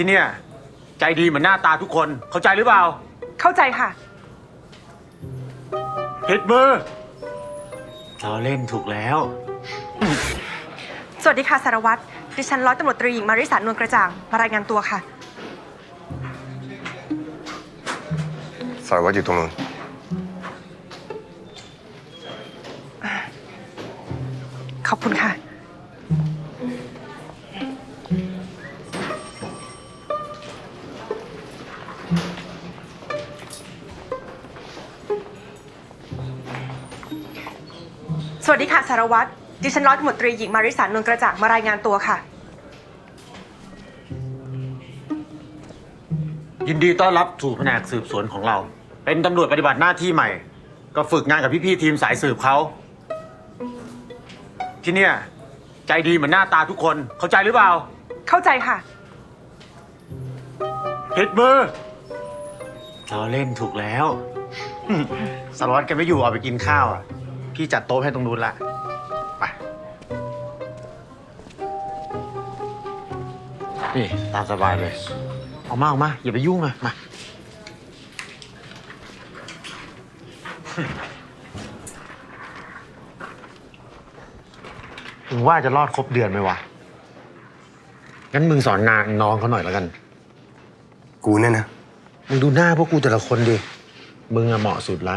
ที่เนี่ย ใจดีเหมือนหน้าตาทุกคน เข้าใจหรือเปล่าเข้าใจค่ะ ผิดมือเราเล่นถูกแล้ว สวัสดีค่ะสารวัตร ดิฉันร้อยตำรวจตรีหญิงมาริสานวลกระจ่าง มารายงานตัวค่ะ สารวัตรอยู่ตรงนู้นขอบคุณค่ะ วัสดีค่ะสารวัตรดิฉันร้อยตำรวจตรีหญิงมาริสานวลกระจ่างมารายงานตัวค่ะ ยินดีต้อนรับสู่แผนกสืบสวนของเรา เป็นตำรวจปฏิบัติหน้าที่ใหม่ ก็ฝึกงานกับพี่ๆทีมสายสืบเขาที่เนี่ยใจดีเหมือนหน้าตาทุกคนเข้าใจหรือเปล่าเข้าใจค่ะ ผิดมือเราเล่นถูกแล้ว สารวัตรแกไม่อยู่เอาไปกินข้าวอะ พี่จัดโต๊ะให้ตรงนู้นละไปนี่ตามสบายเลยเอามาเอามา อย่าไปยุ่งอะมา ถึงว่าจะรอดครบเดือนไหมวะ งั้นมึงสอนงานน้องเขาหน่อยแล้วกัน กูเนี่ยนะ มึงดูหน้าพวกกูแต่ละคนดิ มึงอะเหมาะสุดละ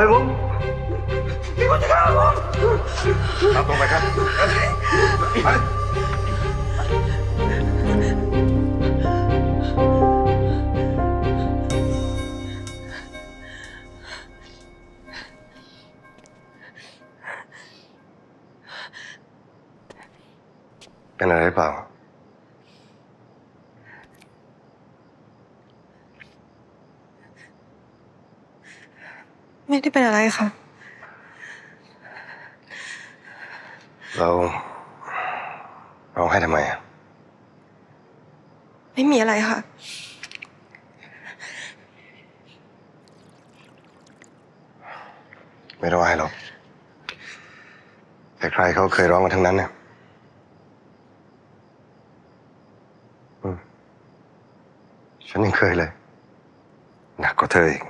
ปล่อยผมมีคนจะฆ่าผมครับตรงไปครับไปเป็นอะไรหรือเปล่า ไม่ได้เป็นอะไรค่ะ เราร้องให้ทำไมอะไม่มีอะไรค่ะ ไม่ต้องให้หรอกแต่ใครเขาเคยร้องกันทั้งนั้นเนี่ยอืมฉันยังเคยเลย หนักกว่าเธออีก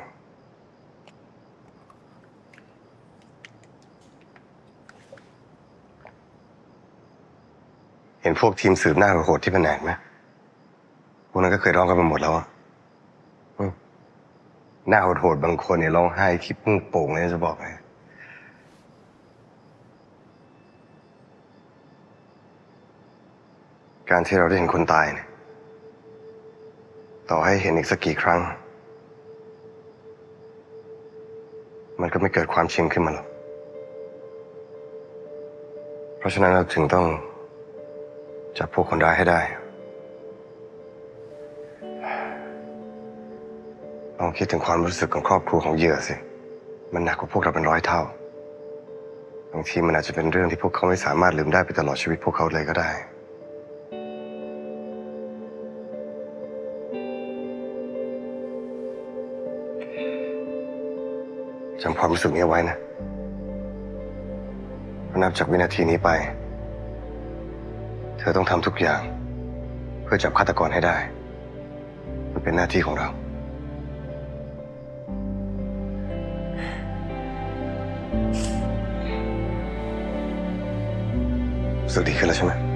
เห็นพวกทีมสืบหน้าโหดที่แผนกไหมพวกนั้นก็เคยร้องกันมาหมดแล้วอะอืมหน้าโหดๆบางคนเนี่ยร้องไห้คิดพุ่งโป่งเลยจะบอกให้การที่เราได้เห็นคนตายเนี่ย ต่อให้เห็นอีกสักกี่ครั้ง มันก็ไม่เกิดความชินขึ้นมาหรอก เพราะฉะนั้นเราถึงต้อง จับพวกคนร้ายให้ได้ ลองคิดถึงความรู้สึกของครอบครัวของเหยื่อสิ มันหนักกว่าพวกเราเป็นร้อยเท่า บางทีมันอาจจะเป็นเรื่องที่พวกเขาไม่สามารถลืมได้ไปตลอดชีวิตพวกเขาเลยก็ได้จำความรู้สึกนี้ไว้นะนับจากวินาทีนี้ไป เธอต้องทำทุกอย่าง เพื่อจับฆาตกรให้ได้ มันเป็นหน้าที่ของเราสวัสดีขึ้นแล้วใช่ไหม